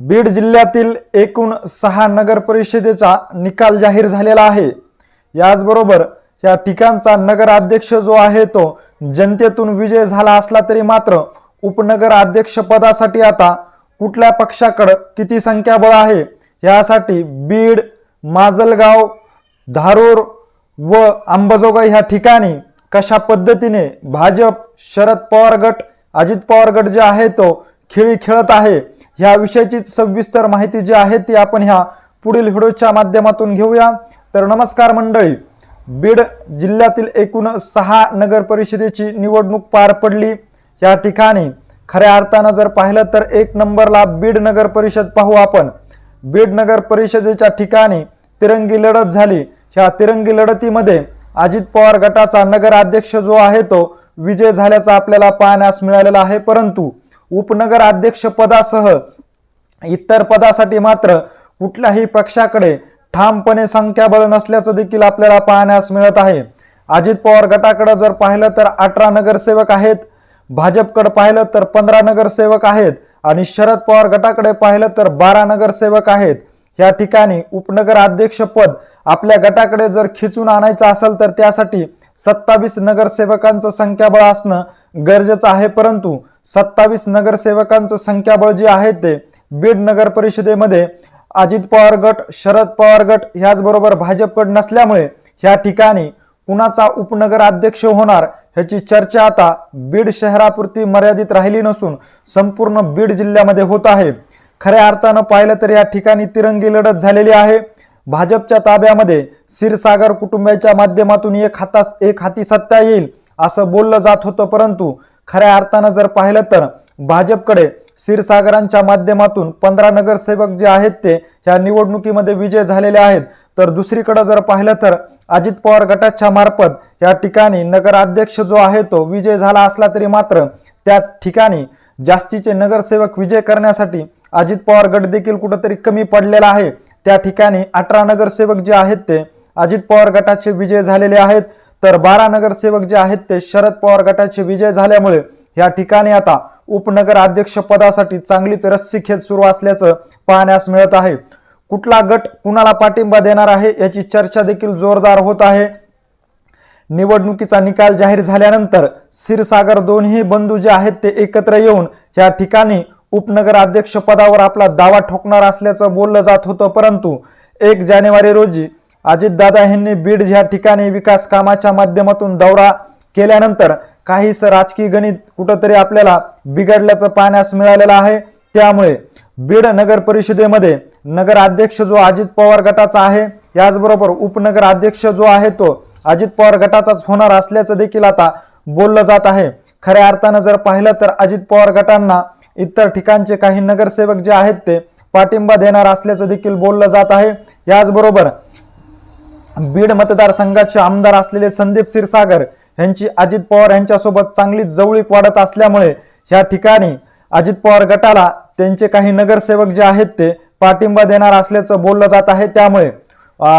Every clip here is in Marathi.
बीड जिल्ह्यातील एकूण सहा नगर परिषदेचा निकाल जाहीर झालेला आहे. याचबरोबर या ठिकाणचा नगराध्यक्ष जो आहे तो जनतेतून विजय झाला असला तरी मात्र उपनगर पदासाठी आता कुठल्या पक्षाकडं किती संख्याबळ आहे यासाठी बीड माजलगाव धारूर व अंबाजोगाई ह्या ठिकाणी कशा पद्धतीने भाजप शरद पवार गट अजित पवार गट जे आहे तो खेळी खेळत आहे ह्या विषयाची सविस्तर माहिती जी आहे ती आपण ह्या पुढील व्हिडिओच्या माध्यमातून घेऊया. तर नमस्कार मंडळी बीड जिल्ह्यातील एकूण सहा नगर परिषदेची निवडणूक पार पडली. या ठिकाणी खऱ्या अर्थानं जर पाहिलं तर एक नंबरला बीड नगर परिषद पाहू आपण. बीड नगर परिषदेच्या ठिकाणी तिरंगी लढत झाली. ह्या तिरंगी लढतीमध्ये अजित पवार गटाचा नगराध्यक्ष जो आहे तो विजय झाल्याचा आपल्याला पाहण्यास मिळालेला आहे. परंतु उपनगर अध्यक्ष पदासह इतर पदासाठी मात्र कुठल्याही पक्षाकडे ठामपणे संख्याबळ नसल्याचं देखील आपल्याला पाहण्यास मिळत आहे. अजित पवार गटाकडे जर पाहिलं तर अठरा नगरसेवक आहेत. भाजपकडे पाहिलं तर पंधरा नगरसेवक आहेत. आणि शरद पवार गटाकडे पाहिलं तर बारा नगरसेवक आहेत. या ठिकाणी उपनगर अध्यक्षपद आपल्या गटाकडे जर खिचून आणायचं असेल तर त्यासाठी सत्तावीस नगरसेवकांचं संख्याबळ असणं गरजेचं आहे. परंतु सत्तावीस नगरसेवकांचं संख्याबळ जे आहे ते बीड नगर परिषदेमध्ये अजित पवार गट शरद पवार गट ह्याचबरोबर भाजपकडे नसल्यामुळे ह्या ठिकाणी कुणाचा उपनगर अध्यक्ष होणार ह्याची चर्चा आता बीड शहरापुरती मर्यादित राहिली नसून संपूर्ण बीड जिल्ह्यामध्ये होत आहे. खऱ्या अर्थानं पाहिलं तर या ठिकाणी तिरंगी लढत झालेली आहे. भाजपच्या ताब्यामध्ये क्षीरसागर कुटुंबाच्या माध्यमातून एक हातास एक हाती सत्ता येईल असं बोललं जात होतं परंतु खऱ्या अर्थानं जर पाहिलं तर भाजपकडे क्षीरसागरांच्या माध्यमातून पंधरा नगरसेवक जे आहेत ते या निवडणुकीमध्ये विजय झालेले आहेत. तर दुसरीकडे जर पाहिलं तर अजित पवार गटाच्या मार्फत या ठिकाणी नगराध्यक्ष जो आहे तो विजय झाला असला तरी मात्र त्या ठिकाणी जास्तीचे नगरसेवक विजय करण्यासाठी अजित पवार गट देखील कुठंतरी कमी पडलेला आहे. त्या ठिकाणी अठरा नगरसेवक जे आहेत ते अजित पवार गटाचे विजय झालेले आहेत. तर बारा नगरसेवक जे आहेत ते शरद पवार गटाचे विजय झाल्यामुळे या ठिकाणी आता उपनगर अध्यक्ष पदासाठी चांगलीच रस्सीखेच सुरू असल्याचं पाहण्यास मिळत आहे. कुठला गट कुणाला पाठिंबा देणार आहे याची चर्चा देखील जोरदार होत आहे. निवडणुकीचा निकाल जाहीर झाल्यानंतर क्षीरसागर दोन्ही बंधू जे आहेत ते एकत्र येऊन या ठिकाणी उपनगर अध्यक्ष पदावर आपला दावा ठोकणार असल्याचं बोललं जात होतं परंतु एक जानेवारी रोजी अजितदादा यांनी बीड ह्या ठिकाणी विकास कामाच्या माध्यमातून दौरा केल्यानंतर काहीस राजकीय गणित कुठंतरी आपल्याला बिघडल्याचं पाहण्यास मिळालेलं आहे. त्यामुळे बीड नगर परिषदेमध्ये नगर अध्यक्ष जो अजित पवार गटाचा आहे याचबरोबर उपनगर अध्यक्ष जो आहे तो अजित पवार गटाचाच होणार असल्याचं देखील आता बोललं जात आहे. खऱ्या अर्थानं जर पाहिलं तर अजित पवार गटांना इतर ठिकाणचे काही नगरसेवक जे आहेत ते पाठिंबा देणार असल्याचं देखील बोललं जात आहे. याचबरोबर बीड मतदारसंघाचे आमदार असलेले संदीप क्षीरसागर यांची अजित पवार यांच्यासोबत चांगली जवळीक वाढत असल्यामुळे या ठिकाणी अजित पवार गटाला त्यांचे काही नगरसेवक जे आहेत ते पाठिंबा देणार असल्याचं बोललं जात आहे. त्यामुळे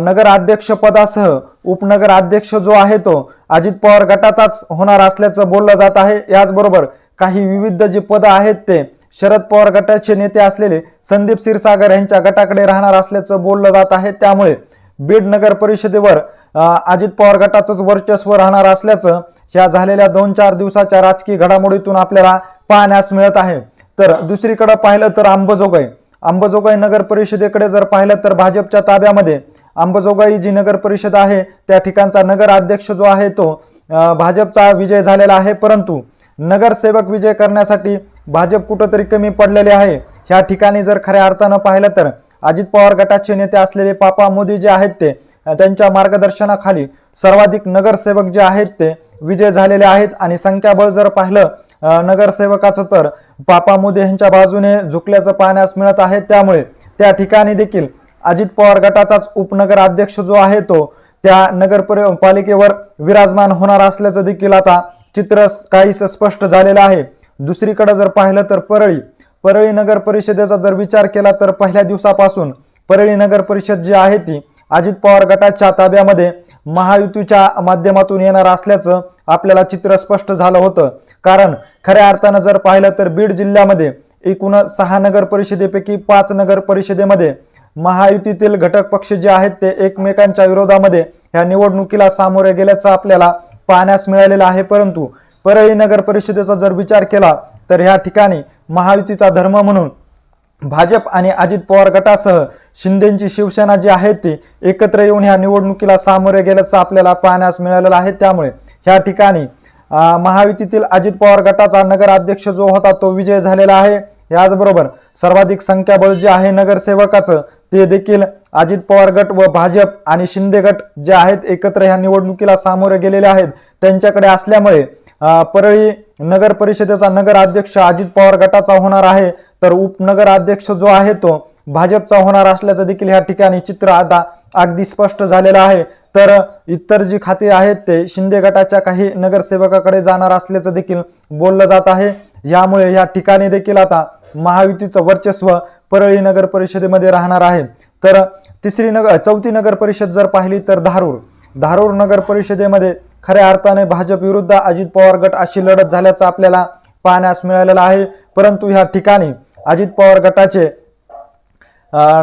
नगराध्यक्षपदासह नगर उपनगर अध्यक्ष जो आहे तो अजित पवार गटाचाच होणार असल्याचं बोललं जात आहे. याचबरोबर काही विविध जी पदं आहेत ते शरद पवार गटाचे नेते असलेले संदीप क्षीरसागर यांच्या गटाकडे राहणार असल्याचं बोललं जात आहे. त्यामुळे बीड नगर परिषदेवर अजित पवार गटाचंच वर्चस्व राहणार असल्याचं या झालेल्या दोन चार दिवसाच्या राजकीय घडामोडीतून आपल्याला पाहण्यास मिळत आहे. तर दुसरीकडे पाहिलं तर अंबजोगाई अंबजोगाई नगर परिषदेकडे जर पाहिलं तर भाजपच्या ताब्यामध्ये अंबजोगाई जी नगर परिषद आहे त्या ठिकाणचा नगर अध्यक्ष जो आहे तो भाजपचा विजय झालेला आहे. परंतु नगरसेवक विजय करण्यासाठी भाजप कुठंतरी कमी पडलेले आहे. ह्या ठिकाणी जर खऱ्या अर्थानं पाहिलं तर अजित पवार गटाचे नेते असलेले पापा मोदी जे आहेत ते त्यांच्या मार्गदर्शनाखाली सर्वाधिक नगरसेवक जे आहेत ते विजय झालेले आहेत. आणि संख्याबळ जर पाहिलं नगरसेवकाचं तर पापा मोदी यांच्या बाजूने झुकल्याचं पाहण्यास मिळत आहे. त्यामुळे त्या ठिकाणी देखील अजित पवार गटाचाच उपनगर अध्यक्ष जो आहे तो त्या नगर पालिकेवर विराजमान होणार असल्याचं देखील आता चित्र काहीस स्पष्ट झालेलं आहे. दुसरीकडे जर पाहिलं तर परळी परळी नगर परिषदेचा जर विचार केला तर पहिल्या दिवसापासून परळी नगर परिषद जी आहे ती अजित पवार गटाच्या ताब्यामध्ये महायुतीच्या माध्यमातून येणार असल्याचं आपल्याला चित्र स्पष्ट झालं होतं. कारण खऱ्या अर्थानं जर पाहिलं तर बीड जिल्ह्यामध्ये एकूण सहा नगर परिषदेपैकी पाच नगर परिषदेमध्ये महायुतीतील घटक पक्ष जे आहेत ते एकमेकांच्या विरोधामध्ये ह्या निवडणुकीला सामोरे गेल्याचं आपल्याला पाहण्यास मिळालेलं आहे. परंतु परळी नगर परिषदेचा जर विचार केला तर ह्या ठिकाणी महायुतीचा धर्म म्हणून भाजप आणि अजित पवार गटासह शिंदेची शिवसेना जी आहे ती एकत्र येऊन ह्या निवडणुकीला सामोरे गेल्याचं आपल्याला पाहण्यास मिळालेलं आहे. त्यामुळे ह्या ठिकाणी महायुतीतील अजित पवार गटाचा नगराध्यक्ष जो होता तो विजय झालेला आहे. याचबरोबर सर्वाधिक संख्याबळ जे आहे नगरसेवकाचं ते देखील अजित पवार गट व भाजप आणि शिंदे गट जे आहेत एकत्र ह्या निवडणुकीला सामोरे गेलेले आहेत. त्यांच्याकडे असल्यामुळे परळी नगर परिषदेचा नगराध्यक्ष अजित पवार गटाचा होणार आहे. तर उपनगराध्यक्ष जो आहे तो भाजपचा होणार असल्याचं देखील ह्या ठिकाणी चित्र आता अगदी स्पष्ट झालेलं आहे. तर इतर जी खाते आहेत ते शिंदे गटाच्या काही नगरसेवकाकडे जाणार असल्याचं देखील बोललं जात आहे. यामुळे या ठिकाणी देखील आता महायुतीचं वर्चस्व परळी नगर परिषदेमध्ये राहणार आहे. तर तिसरी नगर चौथी नगर परिषद जर पाहिली तर धारूर. धारूर नगर परिषदेमध्ये खऱ्या अर्थाने भाजप विरुद्ध अजित पवार गट अशी लढत झाल्याचं आपल्याला पाहण्यास मिळालेलं आहे. परंतु ह्या ठिकाणी अजित पवार गटाचे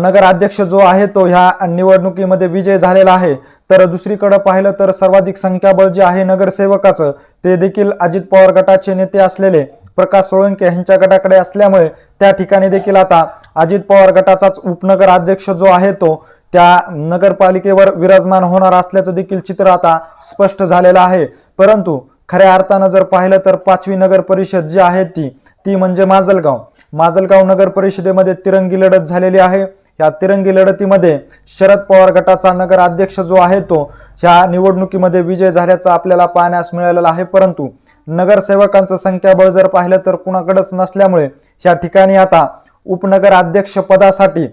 नगराध्यक्ष जो आहे तो ह्या निवडणुकीमध्ये विजय झालेला आहे. तर दुसरीकडे पाहिलं तर सर्वाधिक संख्याबळ जे आहे नगरसेवकाचं ते देखील अजित पवार गटाचे नेते असलेले प्रकाश सोळंके यांच्या गटाकडे असल्यामुळे त्या ठिकाणी देखील आता अजित पवार गटाचाच उपनगर अध्यक्ष जो आहे तो त्या नगरपालिकेवर विराजमान होणार असल्याचं देखील चित्र आता स्पष्ट झालेलं आहे. परंतु खऱ्या अर्थानं जर पाहिलं तर पाचवी नगर परिषद जी आहे ती ती म्हणजे माजलगाव. माजलगाव नगर परिषदेमध्ये तिरंगी लढत झालेली आहे. या तिरंगी लढतीमध्ये शरद पवार गटाचा नगर अध्यक्ष जो आहे तो ह्या निवडणुकीमध्ये विजय झाल्याचं आपल्याला पाहण्यास मिळालेलं आहे. परंतु नगरसेवकांचं संख्याबळ जर पाहिलं तर कुणाकडेच नसल्यामुळे या ठिकाणी आता उपनगर अध्यक्ष पदासाठी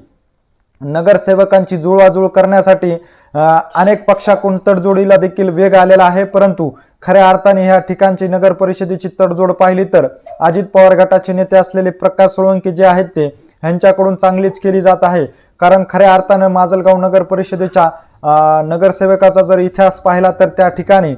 नगरसेवकांची जुळवाजुळ करण्यासाठी अनेक पक्षाकडून तडजोडीला देखील वेग आलेला आहे. परंतु खऱ्या अर्थाने ह्या ठिकाणची नगर परिषदेची तडजोड पाहिली तर अजित पवार गटाचे नेते असलेले प्रकाश सोळंकी जे आहेत ते ह्यांच्याकडून चांगलीच केली जात आहे. कारण खऱ्या अर्थानं माजलगाव नगर परिषदेच्या नगरसेवकाचा जर इतिहास पाहिला तर त्या ठिकाणी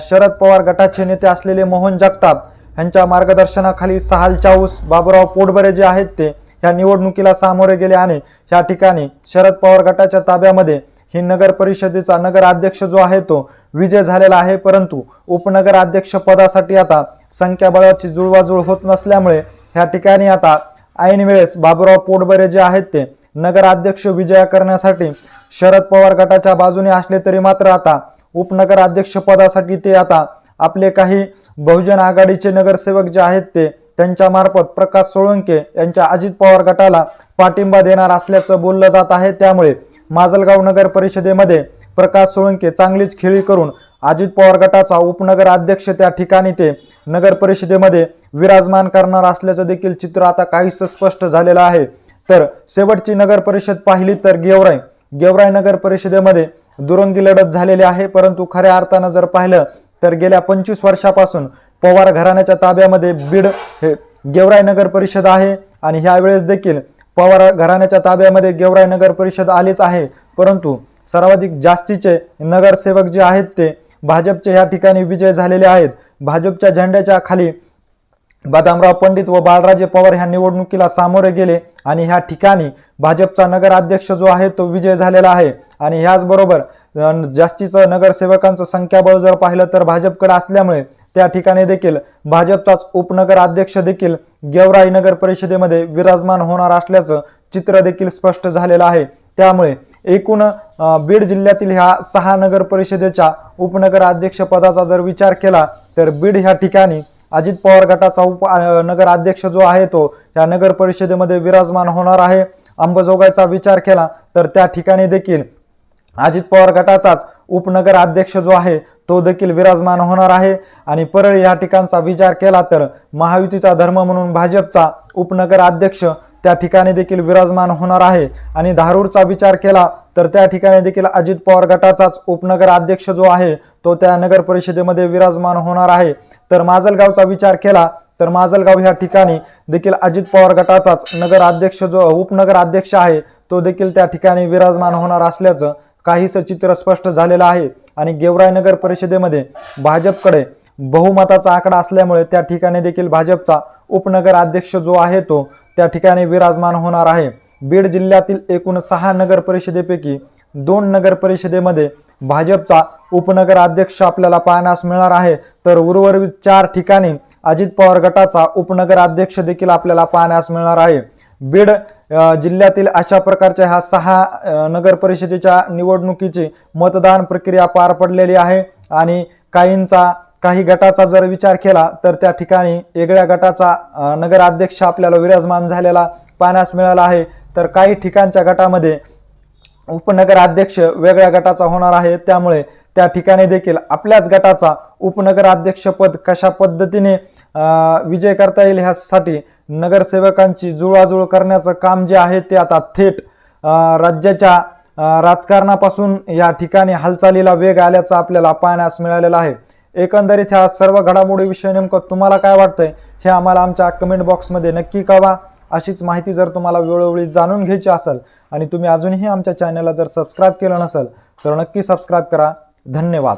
शरद पवार गटाचे नेते असलेले मोहन जगताप यांच्या मार्गदर्शनाखाली सहाल चाऊस बाबुराव पोटबरे जे आहेत ते ह्या निवडणुकीला सामोरे गेले आणि या ठिकाणी शरद पवार गटाच्या ताब्यामध्ये ही नगर परिषदेचा नगर अध्यक्ष जो आहे तो विजय झालेला आहे. परंतु उपनगर अध्यक्ष पदासाठी आता संख्याबळाची जुळवाजुळ होत नसल्यामुळे ह्या ठिकाणी आता ऐन वेळेस बाबुराव पोटबरे जे आहेत ते नगराध्यक्ष विजया करण्यासाठी शरद पवार गटाच्या बाजूने असले तरी मात्र आता उपनगर अध्यक्ष पदासाठी ते आता आपले काही बहुजन आघाडीचे नगरसेवक जे आहेत ते त्यांच्या मार्फत प्रकाश सोळंके यांच्या अजित पवार गटाला पाठिंबा देणार असल्याचं बोललं जात आहे. त्यामुळे माजलगाव नगर परिषदेमध्ये प्रकाश सोळंके चांगलीच खेळी करून अजित पवार गटाचा उपनगर अध्यक्ष त्या ठिकाणी ते नगर परिषदेमध्ये विराजमान करणार असल्याचं देखील चित्र आता काहीसं स्पष्ट झालेलं आहे. तर शेवटची नगर परिषद पाहिली तर गेवराई. गेवराई नगर परिषदेमध्ये दुरंगी लढत झालेली आहे. परंतु खऱ्या अर्थानं जर पाहिलं तर गेल्या पंचवीस वर्षापासून पवार घराण्याच्या ताब्यामध्ये बीड हे गेवराई नगर परिषद आहे आणि ह्यावेळेस देखील पवार घराण्याच्या ताब्यामध्ये गेवराई नगर परिषद आलीच आहे. परंतु सर्वाधिक जास्तीचे नगरसेवक जे आहेत ते भाजपचे ह्या ठिकाणी विजय झालेले आहेत. भाजपच्या झेंड्याच्या खाली बदामराव पंडित व बाळराजे पवार ह्या निवडणुकीला सामोरे गेले आणि ह्या ठिकाणी भाजपचा नगराध्यक्ष जो आहे तो विजय झालेला आहे. आणि ह्याचबरोबर जास्तीचं नगरसेवकांचं संख्याबळ जर पाहिलं तर भाजपकडे असल्यामुळे त्या ठिकाणी देखील भाजपचाच उपनगर अध्यक्ष देखील गेवराई नगर परिषदेमध्ये विराजमान होणार असल्याचं चित्र देखील स्पष्ट झालेलं आहे. त्यामुळे एकूण बीड जिल्ह्यातील ह्या सहा नगर परिषदेच्या उपनगर अध्यक्षपदाचा जर विचार केला तर बीड ह्या ठिकाणी अजित पवार गटाचा उप नगराध्यक्ष नगर अध्यक्ष जो आहे तो या नगर परिषदेमध्ये विराजमान होणार आहे. अंबजोगाईचा विचार केला तर त्या ठिकाणी देखील अजित पवार गटाचाच उपनगर अध्यक्ष जो आहे तो देखील विराजमान होणार आहे. आणि परळी या ठिकाणचा विचार केला तर महायुतीचा धर्म म्हणून भाजपचा उपनगर अध्यक्ष त्या ठिकाणी देखील विराजमान होणार आहे. आणि धारूरचा विचार केला तर त्या ठिकाणी देखील अजित पवार गटाचाच उपनगर अध्यक्ष जो आहे तो त्या नगर परिषदेमध्ये विराजमान होणार आहे. तर माजलगावचा विचार केला तर माजलगाव ह्या ठिकाणी देखील अजित पवार गटाचाच नगर अध्यक्ष जो उपनगर अध्यक्ष आहे तो देखील त्या ठिकाणी विराजमान होणार असल्याचं काहीसं चित्र स्पष्ट झालेलं आहे. आणि गेवराई नगर परिषदेमध्ये भाजपकडे बहुमताचा आकडा असल्यामुळे त्या ठिकाणी देखील भाजपचा उपनगर अध्यक्ष जो आहे तो त्या ठिकाणी विराजमान होणार आहे. बीड जिल्ह्यातील एकूण सहा नगर परिषदेपैकी दोन नगर परिषदेमध्ये भाजपचा उपनगर अध्यक्ष आपल्याला पाहण्यास मिळणार आहे. तर उर्वरित चार ठिकाणी अजित पवार गटाचा उपनगर अध्यक्ष देखील आपल्याला पाहण्यास मिळणार आहे. बीड जिल्ह्यातील अशा प्रकारच्या ह्या सहा नगर परिषदेच्या निवडणुकीची मतदान प्रक्रिया पार पडलेली आहे. आणि काहींचा काही गटाचा जर विचार केला तर त्या ठिकाणी वेगळ्या गटाचा नगराध्यक्ष आपल्याला विराजमान झालेला पाहण्यास मिळाला आहे. तर काही ठिकाणच्या गटामध्ये उपनगराध्यक्ष वेगळ्या गटाचा होणार आहे. त्यामुळे त्या ठिकाणी देखील आपल्याच गटाचा उपनगराध्यक्षपद कशा पद्धतीने विजय करता येईल ह्यासाठी नगरसेवकांची जुळाजुळ करण्याचं काम जे आहे ते आता थेट राज्याच्या राजकारणापासून या ठिकाणी हालचालीला वेग आल्याचं आपल्याला पाहण्यास मिळालेलं आहे. एकंदरीत ह्या सर्व घडामोडीविषयी नेमकं तुम्हाला काय वाटतंय हे आम्हाला आमच्या कमेंट बॉक्समध्ये नक्की कळवा. अशीच माहिती जर तुम्हाला वेळोवेळी जाणून घ्यायची असेल आणि तुम्ही अजूनही आमच्या चॅनलला जर सबस्क्राईब केलं नसेल तर नक्की सबस्क्राईब करा. धन्यवाद.